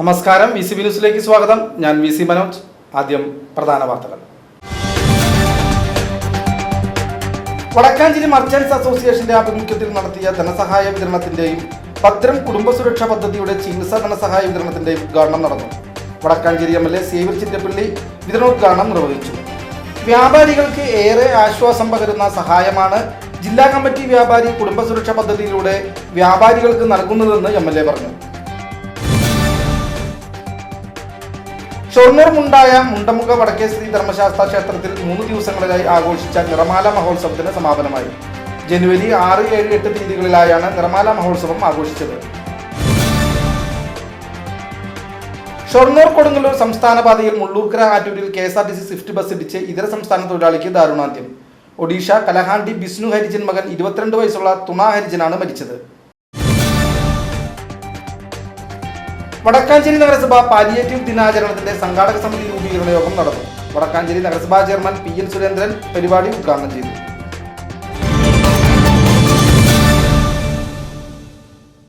നമസ്കാരം. V C B ന്യൂസിലേക്ക് സ്വാഗതം. ഞാൻ വി സി മനോജ്. ആദ്യം പ്രധാന വാർത്തകൾ. വടക്കാഞ്ചേരി മർച്ചന്റ്സ് അസോസിയേഷന്റെ ആഭിമുഖ്യത്തിൽ നടത്തിയ ധനസഹായ വിതരണത്തിന്റെയും ഭദ്രം കുടുംബസുരക്ഷ പദ്ധതിയുടെ ചികിത്സാ ധനസഹായ വിതരണത്തിന്റെയും ഉദ്ഘാടനം നടന്നു. Vadakkanchery M L A Xavier Chittappally വിതരണോദ്ഘാടനം നിർവഹിച്ചു. വ്യാപാരികൾക്ക് ഏറെ ആശ്വാസം പകരുന്ന സഹായമാണ് ജില്ലാ കമ്മിറ്റി വ്യാപാരി കുടുംബ കുടുംബസുരക്ഷ പദ്ധതിയിലൂടെ വ്യാപാരികൾക്ക് നൽകുന്നതെന്ന് എം എൽ എ പറഞ്ഞു. ഷൊർണൂർ മുണ്ടായ മുണ്ടമുഖ വടക്കേ ശ്രീ ധർമ്മശാസ്ത്ര ക്ഷേത്രത്തിൽ മൂന്ന് ദിവസങ്ങളിലായി ആഘോഷിച്ച നിറമാല മഹോത്സവത്തിന് സമാപനമായി. ജനുവരി ആറ് ഏഴ് എട്ട് തീയതികളിലായാണ് നിറമാല മഹോത്സവം ആഘോഷിച്ചത്. ഷൊർണൂർ കൊടുങ്ങല്ലൂർ സംസ്ഥാന പാതയിൽ Mulloorkara ആറ്റൂരിൽ K S R T C swift bus ഇടിച്ച് ഇതര സംസ്ഥാന തൊഴിലാളിക്ക് ദാരുണാന്ത്യം. ഒഡീഷ കലഹാണ്ടി ബിസ്നു ഹരിജൻ മകൻ ഇരുപത്തിരണ്ട് വയസ്സുള്ള തുണ ഹരിജനാണ് മരിച്ചത്. വടക്കാഞ്ചേരി നഗരസഭ പാലിയേറ്റീവ് ദിനാചരണത്തിന്റെ സംഘാടക സമിതി രൂപീകരണ യോഗം നടന്നു. വടക്കാഞ്ചേരി നഗരസഭാ ചെയർമാൻ പി എൻ സുരേന്ദ്രൻ പരിപാടി ഉദ്ഘാടനം ചെയ്തു.